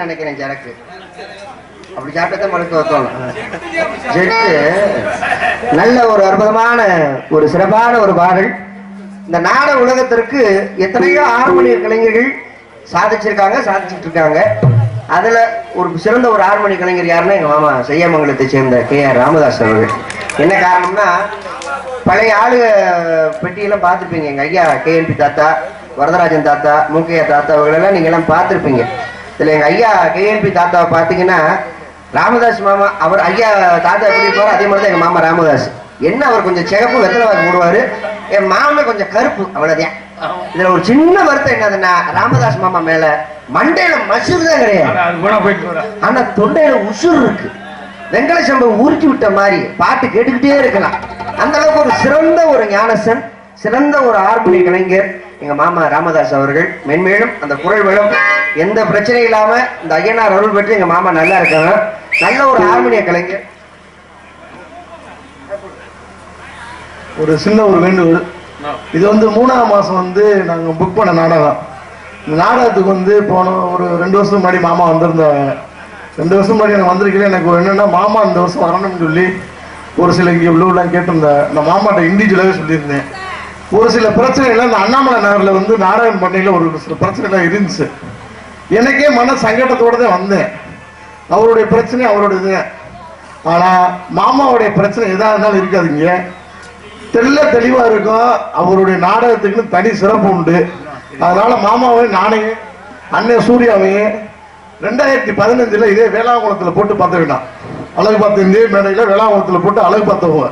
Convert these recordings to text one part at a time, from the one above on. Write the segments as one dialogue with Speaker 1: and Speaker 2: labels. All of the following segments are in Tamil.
Speaker 1: நினைக்கிறேன் சரக்கு அப்படி சாப்பிட்டதான் மனசு தோணும் ஜெட்டு நல்ல ஒரு அற்புதமான ஒரு சிறப்பான ஒரு பாடல். இந்த நாட உலகத்திற்கு எத்தனையோ ஹார்மோனிய கலைஞர்கள் சாதிச்சிருக்காங்க சாதிச்சிட்டு இருக்காங்க. அதில் ஒரு சிறந்த ஒரு ஹார்மோனிய கலைஞர் யாருன்னா எங்கள் மாமா செய்யாமங்கலத்தை சேர்ந்த கே ஆர் ராமதாஸ் அவர்கள். என்ன காரணம்னா பழைய ஆளு பெட்டியெல்லாம் பார்த்துருப்பீங்க. எங்கள் ஐயா கேஎன்பி தாத்தா வரதராஜன் தாத்தா மூக்கையா தாத்தா அவங்களெல்லாம் நீங்க எல்லாம் பார்த்துருப்பீங்க. இதில் எங்கள் ஐயா கேஎன்பி தாத்தாவை பார்த்தீங்கன்னா ராமதாஸ் மாமா அவர் ஐயா தாத்தா எப்படி இருப்பாரோ அதே மாதிரி தான் எங்கள் மாமா ராமதாஸ். என்ன அவர் கொஞ்சம் சிகப்பு வெத்தலை போடுவார். என் மாமன் கொஞ்சம் கருப்பு அவ்வளோதான் இதில் ஒரு சின்ன வருத்தம் என்னதுன்னா ராமதாஸ் மாமா மேலே மண்டையில மசூர் தான் கிடையாது. ஆனா தொண்டையில உசுர் இருக்கு. வெங்கல சம்பவம் உருட்டி விட்ட மாதிரி பாட்டு கேட்டுக்கிட்டே இருக்கலாம். அந்த அளவுக்கு ஒரு சிறந்த ஒரு ஞானசன் சிறந்த ஒரு ஹார்மோனிய கலைஞர் எங்க மாமா ராமதாஸ் அவர்கள். மென்மேலும் அந்த குரல் வளம் எந்த பிரச்சனையும் இல்லாம இந்த ஐயனார் அருள் பெற்று எங்க மாமா நல்லா இருக்காங்க. நல்ல ஒரு ஹார்மோனிய கலைஞர்.
Speaker 2: ஒரு சின்ன ஒரு வேண்டுகோள். இது வந்து மூணாம் மாசம் வந்து நாங்க புக் பண்ண நாடகம். நாடகத்துக்கு வந்து போன ஒரு ரெண்டு வருஷம் முன்னாடி மாமா வந்திருந்தாங்க ரெண்டு வருஷம் முன்னாடி எனக்கு வந்திருக்கல எனக்கு ஒரு மாமா இந்த வருஷம் வரணும்னு சொல்லி ஒரு சில இங்கே உள்ளூர்லாம் கேட்டிருந்தேன் நான் மாமாட்ட இண்டிவிஜுவலாகவே சொல்லியிருந்தேன். ஒரு சில பிரச்சனைகள் இந்த அண்ணாமலை நகரில் வந்து நாடகம் பண்ணையில் ஒரு சில பிரச்சனைலாம் இருந்துச்சு. எனக்கே மன சங்கடத்தோட தான் வந்தேன். அவருடைய பிரச்சனை அவருடைய இது. மாமாவுடைய பிரச்சனை எதாக இருந்தாலும் இருக்காதுங்க. தெல்ல தெளிவாக இருக்கும். அவருடைய நாடகத்துக்குன்னு தனி சிறப்பு உண்டு. அதனால மாமாவை நானே அண்ணன் சூர்யாவையும் ரெண்டாயிரத்தி பதினஞ்சுல இதே வேளாங்குளத்துல போட்டு பார்த்த வேண்டாம் அழகு பார்த்த இதே மேடையில வேளாங்குளத்துல போட்டு அழகு பார்த்தவங்க.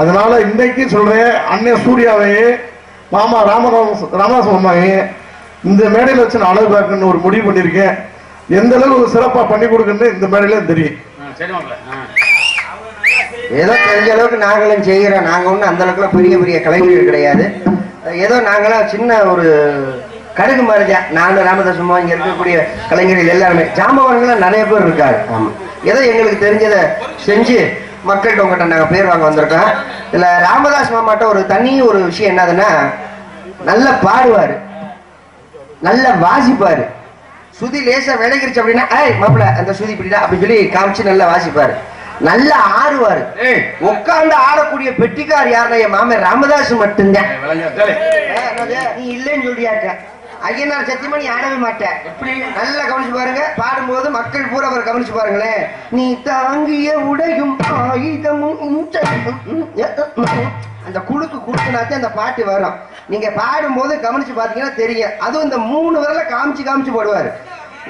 Speaker 2: அதனால இன்னைக்கு சொல்றேன் அண்ணன் சூர்யாவையே மாமா ராமராம ராமதாஸ் மாமாவையும் இந்த மேடையில வச்சு நான் அழகு பார்க்கணும்னு ஒரு முடிவு பண்ணியிருக்கேன். எந்த அளவுக்கு சிறப்பா பண்ணி கொடுக்கணும்னு இந்த மேடையில தெரியும்.
Speaker 1: ஏதோ தெரிஞ்ச அளவுக்கு நாங்களும் செய்கிறோம் நாங்க ஒன்றும் அந்த அளவுக்குலாம் பெரிய பெரிய கலைஞர்கள் கிடையாது. ஏதோ நாங்களாம் சின்ன ஒரு கடுகு மாதிரி நானும் ராமதாசமா இங்க இருக்கக்கூடிய கலைஞர்கள் எல்லாருமே. ஜாம்பவான்களாம் நிறைய பேர் இருக்காரு ஆமா. ஏதோ எங்களுக்கு தெரிஞ்சதை செஞ்சு மக்கள்கிட்ட உங்கள்கிட்ட நாங்கள் பேர் வாங்க வந்திருக்கோம். இதில் ராமதாஸ் மாமாட்ட ஒரு தனி ஒரு விஷயம் என்னதுன்னா நல்லா பாடுவார். நல்லா வாசிப்பார். சுதி லேசாக விளைகிருச்சு அப்படின்னா ஏய் மாப்பிள்ள அந்த சுதி இப்படிடா அப்படின்னு சொல்லி காமிச்சு நல்லா வாசிப்பார். நல்லா ஆடுவாரு உட்கார்ந்து ஆடக்கூடிய பெட்டிக்கார் யாருன்னா என் மாமன் ராமதாஸ் மட்டும்தான்? நீ இல்லைன்னு சொல்லியாக்க ஐயனார் சத்தியமா நீ ஆடவே மாட்டேன் நல்லா கவனிச்சு பாருங்க. பாடும்போது மக்கள் பூரா அவர் கவனிச்சு பாருங்களேன். நீ தாங்கிய உடையும் ஆயுதமும் அந்த குழுக்கு குடுக்குனாத்தே அந்த பாட்டு வரும். நீங்க பாடும்போது கவனிச்சு பாத்தீங்கன்னா தெரியும். அதுவும் இந்த மூணு விரல காமிச்சு காமிச்சு போடுவாரு.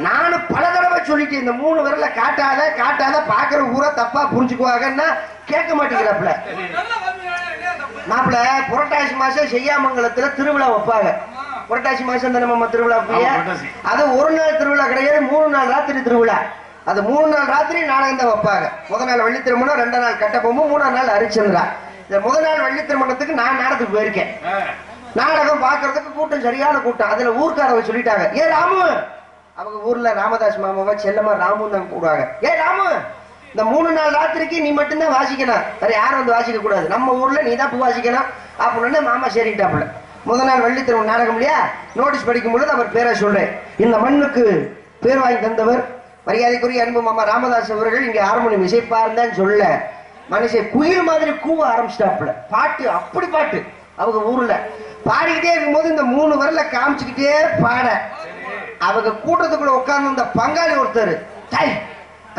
Speaker 1: நானும் பல தடவை சொல்லிட்டு இந்த மூணு விரல காட்டாத காட்டாத பாக்குற ஊரா தப்பா புரிஞ்சுக்குவாங்கன்னா கேட்க மாட்டேங்கிறாப்புல. மாப்பிள புரட்டாசி மாசம் செய்யாமங்கலத்துல திருவிழா வைப்பாங்க. புரட்டாசி மாசம் தானே மாமா திருவிழா. அது ஒரு நாள் திருவிழா கிடையாது மூணு நாள் ராத்திரி திருவிழா. அது மூணு நாள் ராத்திரி நாடகம் தான் வைப்பாங்க. முத நாள் வெள்ளி திருமணம் ரெண்டு நாள் கட்டப்பொம்பு மூணாம் நாள் ஹரிச்சந்திரா இந்த முத நாள் வெள்ளி திருமணத்துக்கு நான் நாடகத்துக்கு போயிருக்கேன். நாடகம் பார்க்கறதுக்கு கூட்டம் சரியான கூட்டம். அதுல ஊர்க்காரவங்க சொல்லிட்டாங்க ஏ ராமு அவங்க ஊர்ல ராமதாஸ் மாமாவை செல்லமா ராமும் தான் கூடுவாங்க ஏ ராமு இந்த மூணு நாள் ராத்திரிக்கு நீ மட்டும்தான் வாசிக்கணும். வேற யாரும் வந்து வாசிக்க கூடாது. நம்ம ஊர்ல நீ தான் பூ வாசிக்கணும். அப்படின்னு மாமா சரிட்டாப்புல. முதல் நாள் வெள்ளித்திருவன் நாடகம் இல்லையா? நோட்டீஸ் படிக்கும் பொழுது அவர் பேரை சொல்றேன். இந்த மண்ணுக்கு பேர் வாங்கி தந்தவர் மரியாதைக்குரிய அன்பு மாமா ராமதாஸ் அவர்கள் இங்க ஹார்மோனியம் இசைப்பாருந்தான்னு சொல்ல. மனுஷன் குயில் மாதிரி கூவ ஆரம்பிச்சிட்டாப்புல. பாட்டு அப்படி பாட்டு. அவங்க ஊர்ல. பாடிக்கிட்டே இருக்கும்போது இந்த மூணு வரல காமிச்சுக்கிட்டே பாட. அவங்க கூட்டத்துக்குள்ள உட்கார்ந்து இந்த பங்காளி ஒருத்தர்.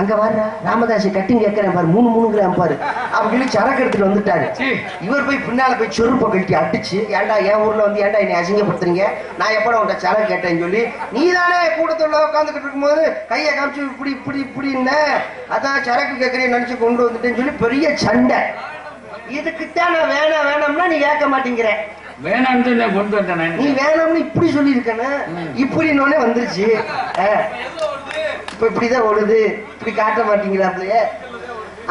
Speaker 1: அங்க வர்ற ராமதாஸ் கட்டிங் கேட்கிறேன் பாரு. மூணு மூணு கிராம் பாரு. அவங்க சொல்லி சரக்கு எடுத்துட்டு வந்துட்டாரு. இவர் போய் பின்னால போய் செருப்பை கழட்டி அடிச்சு ஏன்டா என் ஊர்ல வந்து ஏன்டா என்னை அசிங்கப்படுத்துறீங்க? நான் எப்பட உன்ட்ட சரக்கு கேட்டேன்னு சொல்லி நீ தானே கூட்டத்துல உட்காந்துக்கிட்டு இருக்கும்போது கையை காமிச்சு இப்படி இப்படி இப்படின்னு அதான் சரக்கு கேட்கறேன்னு நினைச்சு கொண்டு வந்துட்டேன்னு சொல்லி பெரிய சண்டை. இதுக்குத்தான் நான் வேணாம் வேணாம்னா நீ கேட்க மாட்டேங்கிற.
Speaker 3: வேணாம்னு நான் கொண்டு வந்தேன்
Speaker 1: நீ வேணாம்னு இப்படி சொல்லியிருக்கேன்னு இப்படின்னோடனே வந்துருச்சு. ஆ. இப்ப இப்படிதான் ஓடுது. இப்படி காட்ட மாட்டீங்களாப்லயே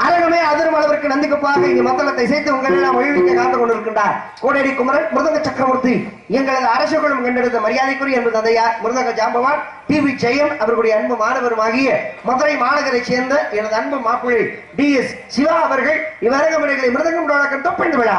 Speaker 1: அரங்கமே அதிரும் அளவிற்கு நந்திக்கப்பாக இங்கு மத்தளத்தை சேர்த்து உங்கள் ஒழிவிக்க காத்துக் கொண்டிருக்கின்றார் கோடேரி குமரன் மிருதங்க சக்கரவர்த்தி. எங்களது அரசு குழும் கண்டெடுத்த மரியாதைக்குரிய என்பது தந்தையார் மிருதங்க ஜாம்பவான் டி வி ஜெயம் அவர்களுடைய அன்பு மாணவருமாகிய மதுரை மாநகரைச் சேர்ந்த எனது அன்பு மாப்பிள்ளை டி எஸ் சிவா அவர்கள் இவ்வரங்க முறைகளை மிருதங்கம் தொப்பண்டு விழா.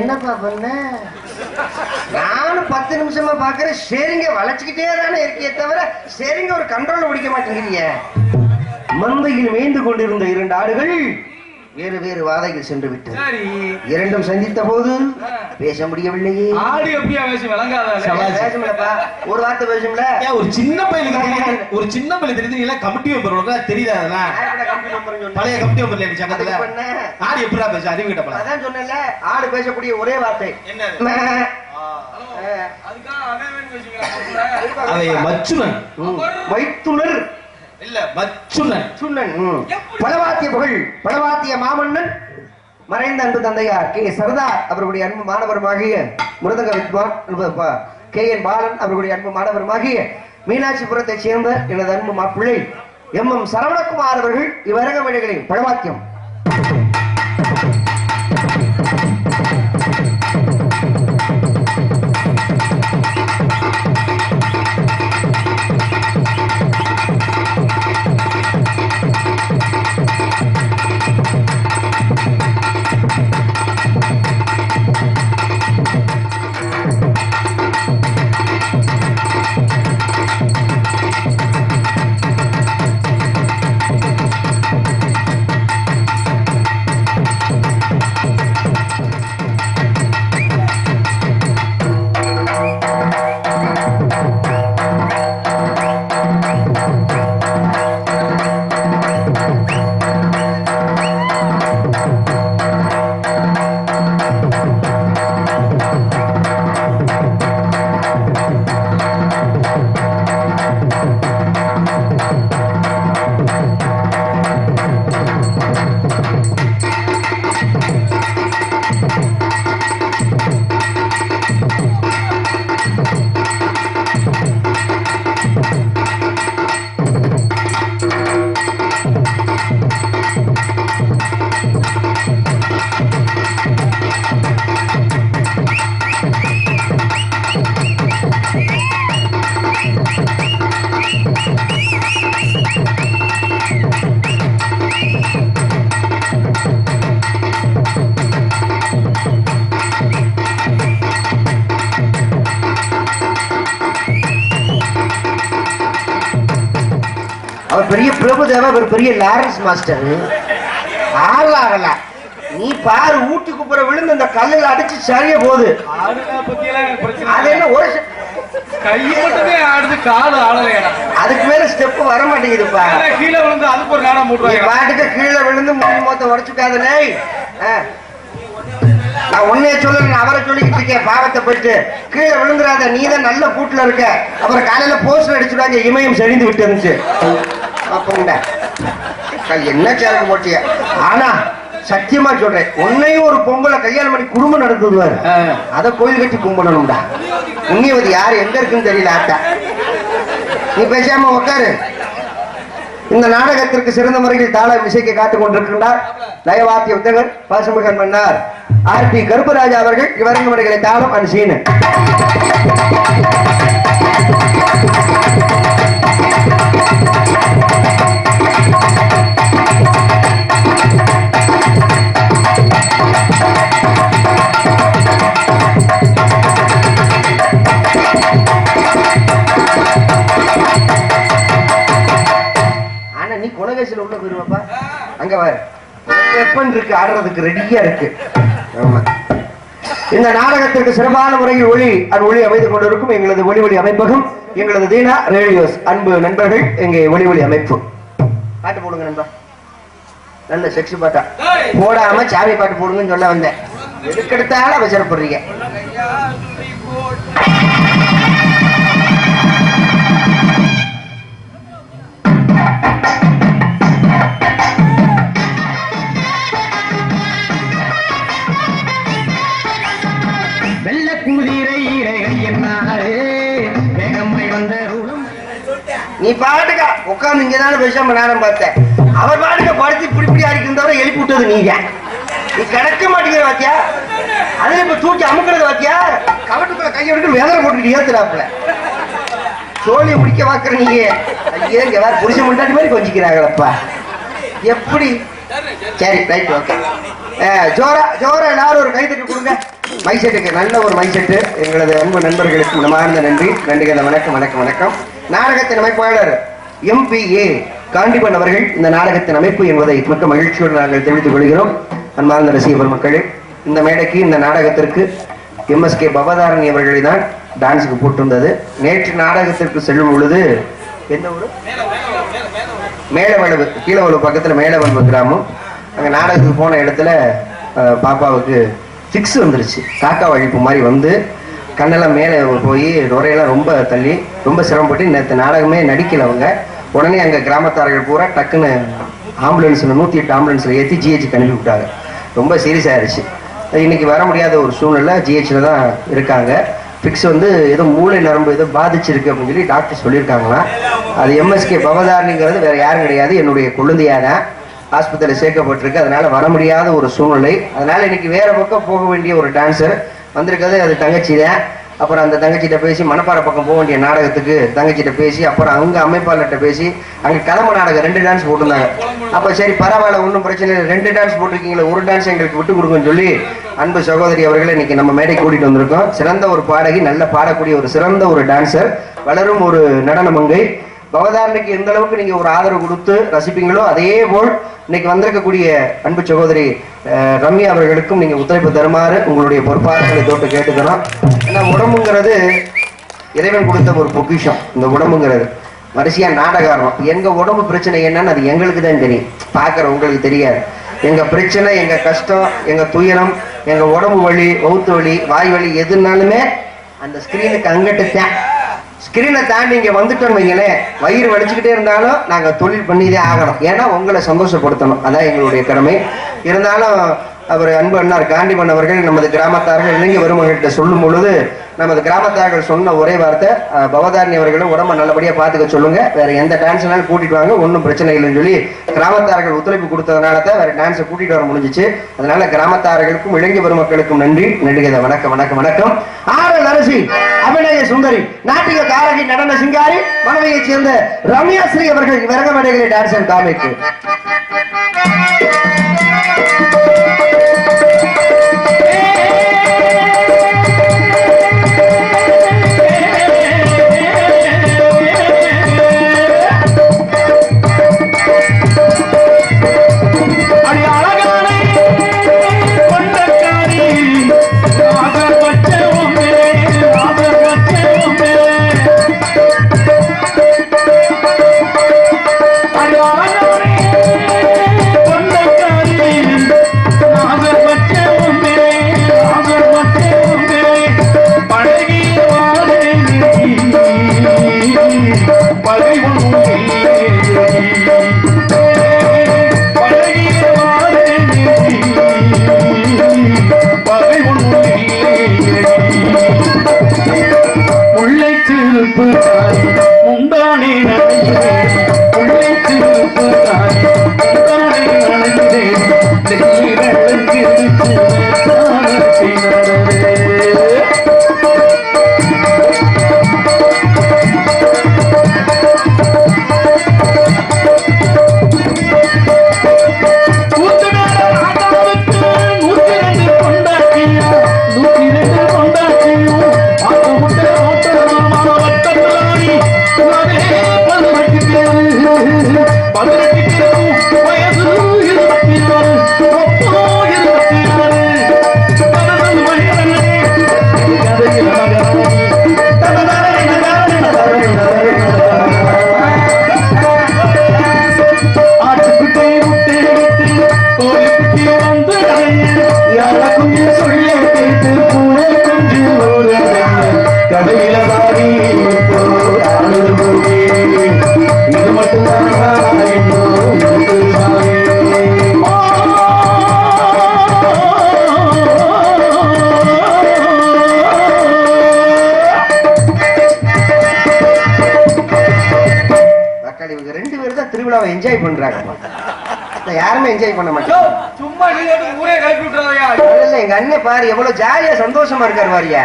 Speaker 1: என்னப்பா பண்ண? நானும் பத்து நிமிஷமா பாக்குறேன் சரிங்க வளைச்சுக்கிட்டே தானே இருக்கே தவிர சரிங்க ஒரு கண்ட்ரோல் பிடிக்க மாட்டேங்கிறீங்க. மந்தையில் மேய்ந்து கொண்டிருந்த இரண்டு ஆடுகள் வேறு வேறு வாதைகள் சென்று விட்டது. இரண்டும் சந்தித்த போது பேச முடியவில்லையே.
Speaker 3: ஆடு எப்படியா பேசி விளங்காத?
Speaker 1: பேச முடியலப்பா? ஒரு வார்த்தை பேசும்ல.
Speaker 4: ஒரு சின்ன பையனுக்கு தெரியுது ஒரு சின்ன பையன் தெரியுது எல்லாம் கமிட்டி மெம்பர் உனக்கு அதெல்லாம்? பழைய கமிட்டி மெம்பர் இல்ல சங்கத்துல. ஆடு எப்படா பேச? அறிவு கிட்ட
Speaker 1: அதான் சொன்னேன்ல ஆடு பேசக்கூடிய ஒரே வார்த்தை.
Speaker 3: பேசிக்கிறான்
Speaker 4: அவை மச்சுனன்.
Speaker 1: வைத்துணர்.
Speaker 4: இல்ல மச்சுனன்.
Speaker 1: சுண்ணன். பலவாத்திய புகழ். பலவாத்திய மாமன்னன். மறைந்த அன்பு தந்தையார் கே. சரதா அவர்களுடைய அன்பு மாணவருமாகிய மிருதங்க வித்வான் கே. என். பாலன் அவர்களுடைய அன்பு மாணவருமாகிய மீனாட்சிபுரத்தைச் சேர்ந்த எனது அன்பு மாப்பிள்ளை எம். எம். சரவணகுமார் அவர்கள் இவ்வரக மேடைகளின் பழவாக்கியம். Thank you. பெரிய பிரபுதேவா இவர் பெரிய லாரன்ஸ் மாஸ்டர். ஆள் ஆகல நீ பாரு ஊட்டி குப்புற விழுந்து அந்த கல்லுல அடிச்சு சரியா போகுது. ஒரு
Speaker 3: கை மட்டுமே ஆடுது காலு ஆடலையா
Speaker 1: அதுக்கு மேல ஸ்டெப் வர மாட்டேங்குதுப்பா.
Speaker 3: கீழே விழுந்து அதுக்கு ஒரு
Speaker 1: பாட்டுக்கு கீழே விழுந்து மூணு மொத்த உடச்சுக்காதனே நான் உன்னைய சொல்லல நான் அவரை சொல்லிக்கிட்டு இருக்கேன் பாவத்தை போயிட்டு. கீழே விழுந்துடாத நீ தான் நல்ல கூட்டுல இருக்க. அப்புறம் காலையில போஸ்டர் அடிச்சுடுவாங்க இமயம் செழிந்து விட்டு இருந்துச்சு அப்போங்கடா என்ன சேரக்கு போட்டிய? ஆனா சத்தியமா சொல்றேன் உன்னையும் ஒரு பொம்பளை கல்யாணம் பண்ணி குடும்பம் நடத்துவாரு. அத கோயில் கட்டி கும்பிடணும்டா. புண்ணியவதி யாரு எங்க இருக்குன்னு தெரியல ஆட்டா நீ பேசாம உட்காரு இந்த நாடகத்திற்கு சிறந்த முறையில் தாள இசைக்கு காத்துக் கொண்டிருக்கின்றார் லயவாத்திய உத்தகர் பாசமுகன் மன்னார் ஆர் பி கருப்பராஜா அவர்கள் இவரங்க முறைகளை தாளம் அண்ட் வெப்பன் இருக்கு ஆடுறதுக்கு ரெடியா இருக்கு. ஆமா. இந்த நாடகத்திற்கு சிறப்பான முறையில் ஒளி அது ஒளி அமைந்து கொண்டிருக்கும் எங்களது ஒளி ஒளி அமைப்பகம் எங்களது தீனா ரேடியோஸ். அன்பு நண்பர்கள் எங்க ஒளி ஒளி அமைப்பு. பாட்டு போடுங்க நண்பா. நல்ல செக்ஸி பாட்டா. போடாம சாமி பாட்டு போடுங்கன்னு சொல்ல வந்தேன். எதுக்கெடுத்தாலும் அவசரப்படுறீங்க. நீ பாட்டுக்கா உட்காந்து இங்க தானே பேசாம நானும் பார்த்தேன். அவர் பாட்டுக்க படுத்து இப்படி இப்படி அடிக்கிறதவரை எழுப்பி விட்டது நீங்க. நீ கிடக்க மாட்டேங்கிற வாத்தியா? அதுல இப்ப தூக்கி அமுக்கிறது வாத்தியா? கவட்டுக்குள்ள கையை விட்டு வேதனை போட்டுட்டு ஏத்துறாப்புல. சோழியை பிடிக்க பாக்குற நீங்க ஐயே இங்க வேற புருஷன் முண்டாட்டி மாதிரி கொஞ்சிக்கிறாங்களப்பா. எப்படி? சரி ரைட் ஓகே ஜோரா ஜோரா எல்லாரும் ஒரு கைத்தட்டி கொடுங்க. மைசெட்டுக்கு நல்ல ஒரு மைசெட்டு எங்களது அன்பு நண்பர்களுக்கு மனமார்ந்த நன்றி. நன்றிகளை வணக்கம் வணக்கம் வணக்கம். நாடகத்தின் அமைப்பாளர் எம்பிஏ காண்டிபன் அவர்கள் இந்த நாடகத்தின் அமைப்பு என்பதை மிக்க மகிழ்ச்சியோடு நாங்கள் தெரிவித்துக் கொள்கிறோம். அன்பார்ந்த ரசிகர் மக்களே இந்த மேடைக்கு இந்த நாடகத்திற்கு எம்எஸ்கே பவதாரணி அவர்களை தான் டான்ஸுக்கு போட்டிருந்தது. நேற்று நாடகத்திற்கு செல்லும் பொழுது எந்த ஊர்? மேலவளவு கீழவளவு பக்கத்தில் மேலவளவு கிராமம். அங்கே நாடகத்துக்கு போன இடத்துல பாப்பாவுக்கு ஃபிக்ஸ் வந்துருச்சு. காக்கா வழிப்பு மாதிரி வந்து கண்ணெல்லாம் மேலே போய் நுரையெல்லாம் ரொம்ப தள்ளி ரொம்ப சிரமப்பட்டு நேற்று நாடகமே நடிக்கல அவங்க. உடனே அங்கே கிராமத்தார்கள் பூரா டக்குன்னு ஆம்புலன்ஸில் நூற்றி எட்டு ஆம்புலன்ஸில் ஏற்றி ஜிஹெச் அனுப்பி விட்டாங்க. ரொம்ப சீரியஸ் ஆயிடுச்சு இன்றைக்கி வர முடியாத ஒரு சூழ்நிலை ஜிஹெச்சில் தான் இருக்காங்க. ஃபிக்ஸ் வந்து ஏதோ மூளை நரம்பு ஏதோ பாதிச்சிருக்கு அப்படின்னு சொல்லி டாக்டர் சொல்லியிருக்காங்களாம். அது எம்எஸ்கே பவதாரணிங்கிறது வேறு யாரும் கிடையாது. என்னுடைய குழந்தையாக தான் ஆஸ்பத்திரியில் சேர்க்கப்பட்டிருக்கு. அதனால் வர முடியாத ஒரு சூழ்நிலை. அதனால் இன்றைக்கி வேறு பக்கம் போக வேண்டிய ஒரு டான்ஸர் வந்திருக்கிறது அது தங்கச்சி தான் அப்புறம் அந்த தங்கச்சிட்ட பேசி மணப்பாறை பக்கம் போக வேண்டிய நாடகத்துக்கு தங்கச்சிட்ட பேசி அப்புறம் அங்கே அமைப்பாளர்கிட்ட பேசி அங்கே கிளம்ப நாடகம் ரெண்டு டான்ஸ் போட்டிருந்தாங்க. அப்போ சரி பரவாயில்ல ஒன்றும் பிரச்சனை இல்லை. ரெண்டு டான்ஸ் போட்டிருக்கீங்களே ஒரு டான்ஸ் எங்களுக்கு விட்டு கொடுங்கன்னு சொல்லி அன்பு சகோதரி அவர்களை இன்னைக்கு நம்ம மேடை கூட்டிட்டு வந்திருக்கோம். சிறந்த ஒரு பாடகி நல்ல பாடக்கூடிய ஒரு சிறந்த ஒரு டான்சர் வளரும் ஒரு நடன மங்கை. பவதாரனுக்கு எந்த அளவுக்கு நீங்க ஒரு ஆதரவு கொடுத்து ரசிப்பீங்களோ அதே போல் இன்னைக்கு வந்திருக்கக்கூடிய அன்பு சகோதரி ரம்யா அவர்களுக்கும் நீங்க ஒத்துழைப்பு தருமாறு உங்களுடைய பொறுப்பாளர்களை தோட்டு கேட்டுக்கிறோம். ஏன்னா உடம்புங்கிறது இறைவன் கொடுத்த ஒரு பொக்கிஷம். இந்த உடம்புங்கிறது வரிசையா நாடகாரம் எங்க உடம்பு பிரச்சனை என்னன்னு அது எங்களுக்கு தான் தெரியும். பார்க்குற உங்களுக்கு தெரியாது. எங்க பிரச்சனை எங்க கஷ்டம் எங்க துயரம் எங்க உடம்பு வலி வவுத்து வலி வாய் வலி எதுனாலுமே அந்த ஸ்கிரீனுக்கு அங்கிட்டு தான். ஸ்கிரீனை தாண்டி இங்கே வந்துட்டோம் வைங்களேன் வயிறு வலிச்சுக்கிட்டே இருந்தாலும் நாங்கள் தொழில் பண்ணிதே ஆகணும். ஏன்னா உங்களை சந்தோஷப்படுத்தணும். அதான் எங்களுடைய கடமை. இருந்தாலும் அவர் அன்பு அண்ணார் காண்டிமன் அவர்கள் நமது கிராமத்தார்கள் இணங்கி வருமகள்கிட்ட சொல்லும் பொழுது நமது கிராமத்தார்கள் சொன்ன ஒரே வார்த்தை பவதாரணி அவர்களும் உடம்ப நல்லபடியா பாத்துக்க சொல்லுங்க. வேற எந்த டான்ஸ்னாலும் கூட்டிட்டு வாங்க ஒன்றும் பிரச்சனை இல்லைன்னு சொல்லி கிராமத்தார்கள் ஒத்துழைப்பு கொடுத்ததுனால தான் வேற டான்ஸை கூட்டிட்டு வர முடிஞ்சுச்சு. அதனால கிராமத்தார்களுக்கும் வரும் மக்களுக்கும் நன்றி. நன்றிகத வணக்கம் வணக்கம் வணக்கம். ஆரல் அரசி அபிநய சுந்தரி நாட்டிக காரகி நடன சிங்காரி மனைவியைச் சேர்ந்த ரம்யா ஸ்ரீ அவர்கள் விரக மேடைகளை டான்ஸ் அண்ட் காமிக்கு
Speaker 5: அடியாள சிரிப்பு தாய் முந்தானே நனைகிறே உள்ளே சிரிப்பு தாய்
Speaker 1: மக்கள் இவங்க ரெண்டு பேரும் தான் திருவிழாவை என்ஜாய் பண்றாங்க. யாருமே என்ஜாய் பண்ண
Speaker 3: யோ,
Speaker 1: மாட்டாங்க
Speaker 3: சும்மா ஊரே கிளப்பி விட்டுறாதயா?
Speaker 1: இல்ல எங்க அண்ணன் பாரு எவ்வளவு ஜாலியா சந்தோஷமா இருக்காரு வாரியா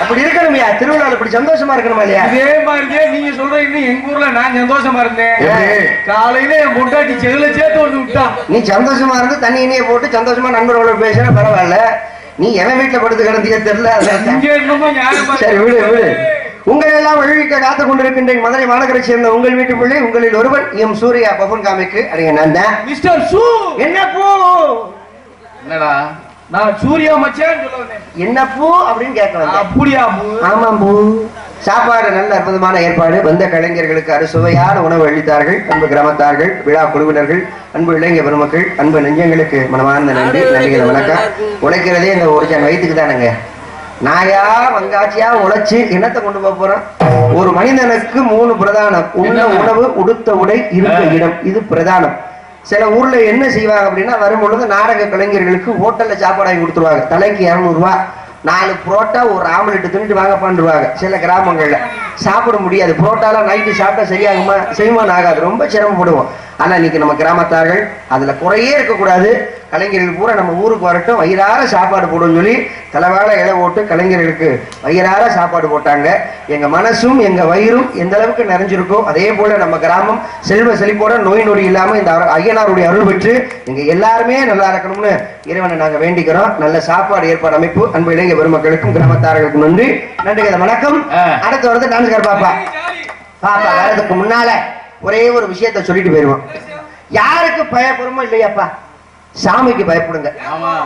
Speaker 1: அப்படி இருக்கணும்யா திருவிழாவில் இப்படி சந்தோஷமா இருக்கணுமா இல்லையா?
Speaker 3: இதே மாதிரியே நீங்க சொல்ற இன்னும் எங்க ஊர்ல நான் சந்தோஷமா இருந்தேன்? காலையில என் பொண்டாட்டி செவில சேர்த்து வந்து விட்டான்
Speaker 1: நீ சந்தோஷமா இருந்து தண்ணி இனிய போட்டு சந்தோஷமா நண்பர்களோட பேசுனா பரவாயில்ல. நீ எவன் வீட்டுல படுத்து கிடந்தியே தெரியல சரி விடு விடு. உங்களை எல்லாம் வழிவிக்க காத்து கொண்டிருக்கின்ற மதுரை மாநகரை சேர்ந்த உங்கள் வீட்டு பிள்ளை உங்களில் ஒருவன் எம். சூர்யா பவன் காமிக்கு தான்.
Speaker 3: மிஸ்டர் சூ!
Speaker 1: என்ன பூ?
Speaker 3: என்னடா? நான் சூர்யா மச்சான்
Speaker 1: என்ன பூ அப்படின்னு கேட்க வந்தேன்.
Speaker 3: அப்படியா பூ?
Speaker 1: ஆமாம் பூ. சாப்பாடு நல்ல அற்புதமான ஏற்பாடு. வந்த கலைஞர்களுக்கு அறுசுவையான உணவு அளித்தார்கள். அன்பு கிராமத்தார்கள் விழா குழுவினர்கள் அன்பு இளைஞ பெருமக்கள் அன்பு நெஞ்சங்களுக்கு மனமார்ந்த நன்றி நன்றிகள் வணக்கம். உழைக்கிறதே எங்க ஒரிஜினல் வயிற்றுக்கு தானுங்க. நாயா வங்காச்சியா உழைச்சு என்னத்தை கொண்டு போக போறோம்? ஒரு மனிதனுக்கு மூணு பிரதானம். உண்ண உணவு உடுத்த உடை இருக்க இடம். இது பிரதானம். சில ஊர்ல என்ன செய்வாங்க அப்படின்னா வரும் பொழுது நாடக கலைஞர்களுக்கு ஹோட்டல்ல சாப்பாடு வாங்கி கொடுத்துருவாங்க. தலைக்கு இருநூறு ரூபாய் நாலு புரோட்டா ஒரு ஆம்லெட் தின்னுட்டு வாங்க பண்ணுவாங்க சில கிராமங்கள்ல. சாப்பிட முடியாது. புரோட்டாலாம் நைட்டு சாப்பிட்டா சரியாகுமா? செரிமானம் ஆகாது. ரொம்ப சிரமப்படுவோம். ஆனா இன்னைக்கு நம்ம கிராமத்தார்கள் அதுல குறையே இருக்கக்கூடாது. கலைஞர்கள் பூரா நம்ம ஊருக்கு வரட்டும். வயிறார சாப்பாடு போடுன்னு சொல்லி தலைவாழ இலை போட்டு கலைஞர்களுக்கு வயிறார சாப்பாடு போட்டாங்க. எங்க மனசும் எங்க வயிறும் எந்த அளவுக்கு நிறைஞ்சிருக்கோ அதே போல நம்ம கிராமம் செல்வ செழிப்போட நோய் நொடி இல்லாம இந்த ஐயனாருடைய அருள் பெற்று எங்க எல்லாருமே நல்லா இருக்கணும்னு இறைவனை நாங்க வேண்டிக்கிறோம். நல்ல சாப்பாடு ஏற்பாடு அமைப்பு அன்பு இளைஞர் பெருமக்களுக்கும் கிராமத்தார்களுக்கும் நன்றி. நன்றி வணக்கம். அடுத்து வந்து டான்ஸ்கார் பாப்பா. பாப்பா வரதுக்கு முன்னால ஒரே ஒரு விஷயத்த சொல்லிட்டு போயிருவோம். யாருக்கு பயப்படுமோ இல்லையாப்பா? சாமிக்கு பயப்படுங்க.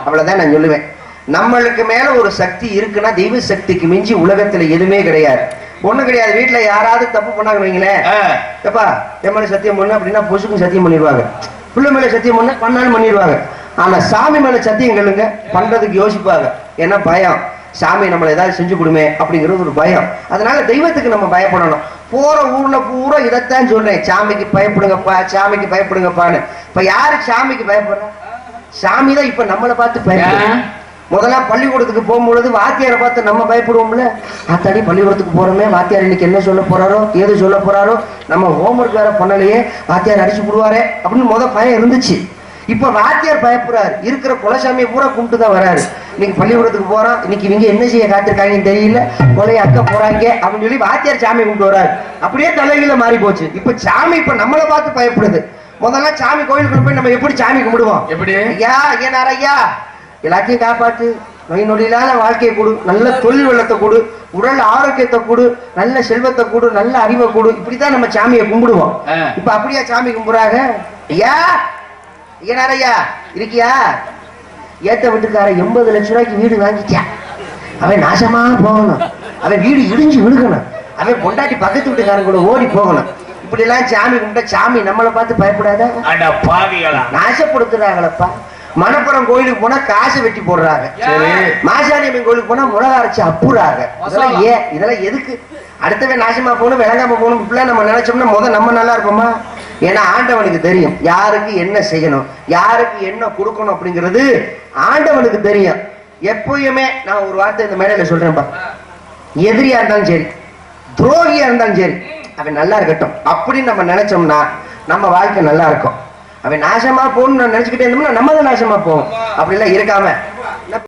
Speaker 1: அவ்வளவுதான் நான் சொல்லுவேன். நம்மளுக்கு மேல ஒரு சக்தி இருக்குன்னா தெய்வ சக்திக்கு மிஞ்சி உலகத்துல எதுவுமே கிடையாது. ஒண்ணும் கிடையாது. வீட்டுல யாராவது தப்பு பண்ணாங்க வைங்களேன். எப்பா என் சத்தியம் பண்ணு அப்படின்னா பொசுக்கும் சத்தியம் பண்ணிடுவாங்க. பிள்ளை மேல சத்தியம் பண்ண பண்ணாலும் பண்ணிடுவாங்க. ஆனா சாமி மேல சத்தியம் கேளுங்க பண்றதுக்கு யோசிப்பாங்க. ஏன்னா பயம். சாமி நம்மளை ஏதாவது செஞ்சு கொடுமே அப்படிங்கிறது ஒரு பயம். அதனால தெய்வத்துக்கு நம்ம பயப்படணும். போற ஊர்ல பூரா இதைத்தான் சொல்றேன். சாமிக்கு பயப்படுங்கப்பா சாமிக்கு பயப்படுங்கப்பான்னு. இப்ப யாரு சாமிக்கு பயப்படுறா? சாமி தான் இப்ப நம்மளை பார்த்து பயப்படுறோம் முதல்ல பள்ளிக்கூடத்துக்கு போகும்பொழுது வாத்தியாரை பார்த்து நம்ம பயப்படுவோம்ல. ஆத்தாடி பள்ளிக்கூடத்துக்கு போறோமே. வாத்தியார் இன்னைக்கு என்ன சொல்ல போறாரோ ஏது சொல்ல போறாரோ நம்ம ஹோம்ஒர்க் வேற பண்ணலையே வாத்தியார் அடிச்சு விடுவாரே அப்படின்னு முத பயம் இருந்துச்சு. இப்ப வாத்தியார் பயப்படுறாரு. இருக்கிற குலசாமியை பூரா கும்பிட்டு தான் வராரு. இன்னைக்கு பள்ளிக்கூடத்துக்கு போறோம் இன்னைக்கு இவங்க என்ன செய்ய காத்திருக்காங்கன்னு தெரியல. கொலைய அக்க போறாங்க அப்படின்னு சொல்லி வாத்தியார் சாமி கும்பிட்டு வராரு. அப்படியே தலைகீழ மாறி போச்சு. இப்ப சாமி இப்ப நம்மளை பார்த்து பயப்படுது. முதல்ல சாமி கோயிலுக்கு போய் நம்ம எப்படி சாமி கும்பிடுவோம்?
Speaker 3: எப்படி?
Speaker 1: ஐயா ஐயா எல்லாத்தையும் காப்பாத்து. நோய் நொடியிலான வாழ்க்கையை கொடு. நல்ல தொழில் வளத்தை கொடு. உடல் ஆரோக்கியத்தை கொடு. நல்ல செல்வத்தை கொடு. நல்ல அறிவை கொடு. இப்படித்தான் நம்ம சாமியை கும்பிடுவோம். இப்ப அப்படியா சாமி கும்பிடுறாங்க ஐயா ஐயா இருக்கியா? ஏத்த வீட்டுக்கார எண்பது லட்சம் ரூபாய்க்கு வீடு வாங்கிட்டான் அவன் நாசமா போகணும். அவன் வீடு இடிஞ்சு விழுகணும். அவன் பொண்டாட்டி பக்கத்து வீட்டுக்காரன் கூட ஓடி போகணும். இப்படி எல்லாம் சாமி கும்பிட்டா சாமி நம்மளை பார்த்து பயப்படாதா? நாசப்படுத்துறாங்களப்பா. மணப்புறம் கோயிலுக்கு போனா காசு வெட்டி போடுறாங்க.
Speaker 3: சரி.
Speaker 1: மாசாணியம்மன் கோயிலுக்கு போனா மிளகா அரைச்சு அப்புறாங்க. இதெல்லாம் ஏன்? இதெல்லாம் எதுக்கு? அடுத்தவன் நாசமா போகணும் விளங்காம போகணும். இப்படிலாம் நம்ம நினைச்சோம்னா முத நம்ம நல்லா இருப்போமா? ஏன்னா ஆண்டவனுக்கு தெரியும். யாருக்கு என்ன செய்யணும்? யாருக்கு என்ன கொடுக்கணும் அப்படிங்கிறது ஆண்டவனுக்கு தெரியும். எப்பயுமே நான் ஒரு வார்த்தை இந்த மேடையில சொல்றேன்ப்பா எதிரியா இருந்தாலும் சரி துரோகியா இருந்தாலும் சரி அவன் நல்லா இருக்கட்டும். அப்படின்னு நம்ம நினைச்சோம்னா நம்ம வாழ்க்கை நல்லா இருக்கும். அவன் நாசமா போகணும்னு நினைச்சுக்கிட்டே இருந்தோம்னா நம்ம தான் நாசமா போவோம். அப்படி எல்லாம் இருக்காம